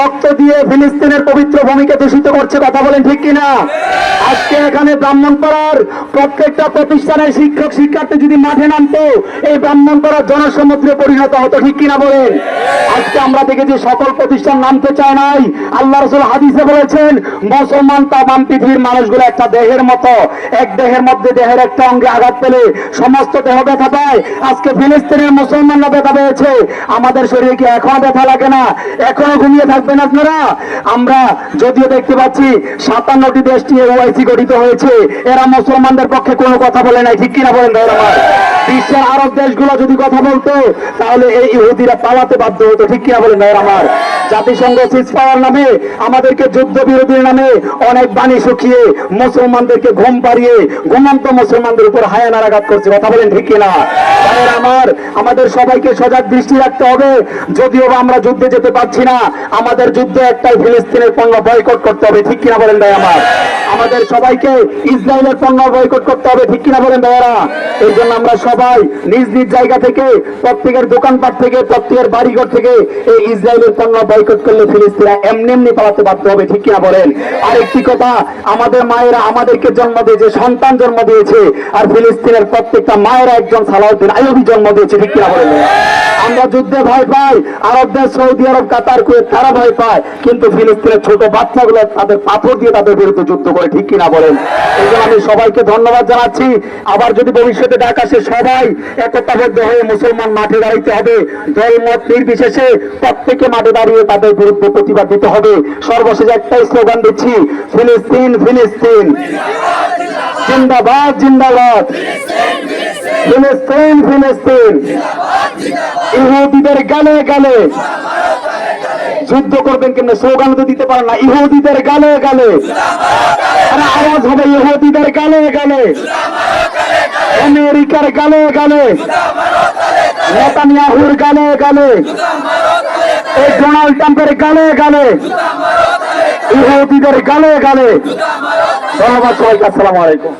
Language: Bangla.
রক্ত দিয়ে ফিলিস্তিনের পবিত্র ভূমিকে দূষিত করছে কথা বলেন ঠিক কিনা? আজকে এখানে ব্রাহ্মণপাড়ার প্রত্যেকটা প্রতিষ্ঠানের শিক্ষক, শিক্ষার্থী যদি মাঠে নামতো, এই ব্রাহ্মণপাড়ার জনসমুদ্রে পরিণত হতো ঠিক কিনা বলেন? আজকে আমরা দেখেছি সকল প্রতিষ্ঠান নামতে চায় নাই। আল্লাহ রসুল হাদিসে বলেছেন, মুসলমান তামাম পৃথিবীর মানুষগুলো একটা দেহের মতো। এক দেহের মধ্যে দেহের একটা অঙ্গে আঘাত পেলে সমস্ত দেহ ব্যথা পায়। আজকে ফিলিস্তিনের মুসলমানরা ব্যথা পেয়েছে। আমাদের শরীরে কি এখনও ব্যথা লাগে না? এখনও ঘুমিয়ে থাকবেন আপনারা? আমরা যদিও দেখতে পাচ্ছি সাতান্নটি দেশ নিয়ে ওআইসি গঠিত হয়েছে। এরা মুসলমানদের পক্ষে কোনো কথা বলে নাই। ঠিক কিনা বলেন বিশ্বের আরব দেশগুলো যদি কথা বলতো, তাহলে এই ইহুদিরা পালাতে বাধ্য হতো। ঠিক কিনা বলেন ভাইয়ের আমার? জাতিসংঘ সিজ পাওয়ার নামে, আমাদেরকে যুদ্ধ বিরোধীর নামে অনেক বাণী শুকিয়ে মুসলমানদেরকে ঘুম পাড়িয়ে ঘুমন্ত মুসলমানদের উপর হায়ানার আঘাত করছে। কথা বলেন ঠিক কিনা? আমার, আমাদের সবাইকে সজাগ দৃষ্টি রাখতে হবে। যদিও আমরা যুদ্ধে যেতে পারছি না, আমাদের যুদ্ধে একটাই ফিলিস্তিনের পণ্য বয়কট করতে হবে। ঠিক কিনা বলেন ভাই আমার? আমাদের সবাইকে ইসরায়েলের পণ্য বয়কট করতে হবে, ঠিক কিনা বলেন ভাইয়ারা? এই জন্য আমরা সবাই নিজ নিজ জায়গা থেকে, প্রত্যেকের দোকানপাট থেকে, প্রত্যেকের বাড়িঘর থেকে এই ইসরায়েলের পণ্য বয়কট করলে ফিলিস্তিনা এমনি এমনি পালাতে বাধ্য হবে, ঠিক কিনা বলেন? আরেকটি কথা, আমাদের মায়েরা আমাদেরকে জন্ম দিয়েছে, সন্তান জন্ম দিয়েছে, আর ফিলিস্তিনের প্রত্যেকটা মায়েরা একজন সালাউদ্দিন আইবি জন্ম দিয়েছে, ঠিক কিনা বলেন আমরা যুদ্ধে ভয় পাই, আরব দেশ, সৌদি আরব, কাতার, কুয়েত, তারা ভয় পায়। কিন্তু ফিলিস্তিনের ছোট বাচ্চাগুলো তাদের পাথর দিয়ে তাদের বিরুদ্ধে যুদ্ধ করে, ঠিক কিনা বলেন? এই আমি সবাইকে ধন্যবাদ জানাচ্ছি। আবার যদি ভবিষ্যতে ডাক আসে, সবাই একতাবদ্ধ হয়ে মুসলমান মাঠে দাঁড়াইতে হবে। দল, মত, নির্বিশেষে প্রত্যেকে মাঠে দাঁড়িয়ে তাদের বিরুদ্ধে প্রতিবাদ দিতে হবে। সর্বশেষ একটাই স্লোগান দিচ্ছি, ফিলিস্তিন ফিলিস্তিন। জিন্দাবাদ জিন্দাবাদ। ফিলিস্তিন ফিলিস্তিন। ইহুদিদের গালে গালে। যুদ্ধ করবেন কেমনে? স্লোগান তো দিতে পারেন না। ইহুদিদের গালে গালে। আওয়াজ হবে ইহুদিদের গালে গালে। আমেরিকার গালে গালে। নেতানিয়াহুর গালে গালে। এই ডোনাল্ড ট্রাম্পের গালে গালে। ইহুদিদের গালে গালে। ধন্যবাদ সবাইকে, আসসালামু আলাইকুম।